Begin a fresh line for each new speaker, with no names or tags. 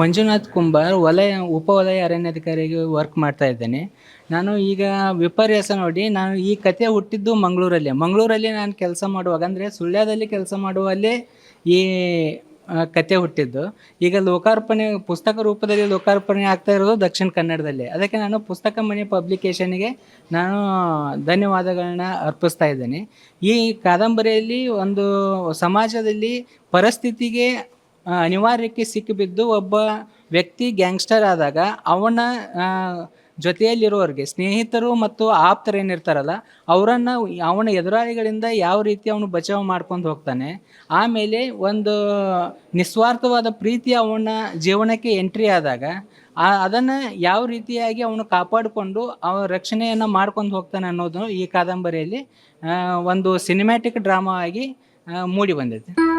ಮಂಜುನಾಥ್ ಕುಂಬಾರ್ ವಲಯ ಉಪವಲಯ ಅರಣ್ಯಾಧಿಕಾರಿಗೆ ವರ್ಕ್ ಮಾಡ್ತಾ ಇದ್ದೇನೆ. ನಾನು ಈಗ ವಿಪರ್ಯಾಸ ನೋಡಿ, ನಾನು ಈ ಕತೆ ಹುಟ್ಟಿದ್ದು ಮಂಗಳೂರಲ್ಲಿ. ಮಂಗಳೂರಲ್ಲಿ ನಾನು ಕೆಲಸ ಮಾಡುವಾಗ, ಅಂದರೆ ಸುಳ್ಯದಲ್ಲಿ ಕೆಲಸ ಮಾಡುವಲ್ಲೇ ಈ ಕತೆ ಹುಟ್ಟಿದ್ದು. ಈಗ ಲೋಕಾರ್ಪಣೆ, ಪುಸ್ತಕ ರೂಪದಲ್ಲಿ ಲೋಕಾರ್ಪಣೆ ಆಗ್ತಾ ಇರೋದು ದಕ್ಷಿಣ ಕನ್ನಡದಲ್ಲಿ. ಅದಕ್ಕೆ ನಾನು ಪುಸ್ತಕ ಮನೆ ಪಬ್ಲಿಕೇಶನ್ಗೆ ನಾನು ಧನ್ಯವಾದಗಳನ್ನ ಅರ್ಪಿಸ್ತಾ ಇದ್ದೇನೆ. ಈ ಕಾದಂಬರಿಯಲ್ಲಿ ಒಂದು ಸಮಾಜದಲ್ಲಿ ಪರಿಸ್ಥಿತಿಗೆ ಅನಿವಾರ್ಯಕ್ಕೆ ಸಿಕ್ಕಿಬಿದ್ದು ಒಬ್ಬ ವ್ಯಕ್ತಿ ಗ್ಯಾಂಗ್ಸ್ಟರ್ ಆದಾಗ ಅವನ ಜೊತೆಯಲ್ಲಿರೋರಿಗೆ ಸ್ನೇಹಿತರು ಮತ್ತು ಆಪ್ತರು ಏನಿರ್ತಾರಲ್ಲ, ಅವರನ್ನು ಅವನ ಎದುರಾಳಿಗಳಿಂದ ಯಾವ ರೀತಿ ಅವನು ಬಚಾವ್ ಮಾಡ್ಕೊಂಡು ಹೋಗ್ತಾನೆ, ಆಮೇಲೆ ಒಂದು ನಿಸ್ವಾರ್ಥವಾದ ಪ್ರೀತಿ ಅವನ ಜೀವನಕ್ಕೆ ಎಂಟ್ರಿ ಆದಾಗ ಅದನ್ನು ಯಾವ ರೀತಿಯಾಗಿ ಅವನು ಕಾಪಾಡಿಕೊಂಡು ಅವ ರಕ್ಷಣೆಯನ್ನು ಮಾಡ್ಕೊಂಡು ಹೋಗ್ತಾನೆ ಅನ್ನೋದು ಈ ಕಾದಂಬರಿಯಲ್ಲಿ ಒಂದು ಸಿನಿಮ್ಯಾಟಿಕ್ ಡ್ರಾಮಾ ಆಗಿ ಮೂಡಿ ಬಂದೈತೆ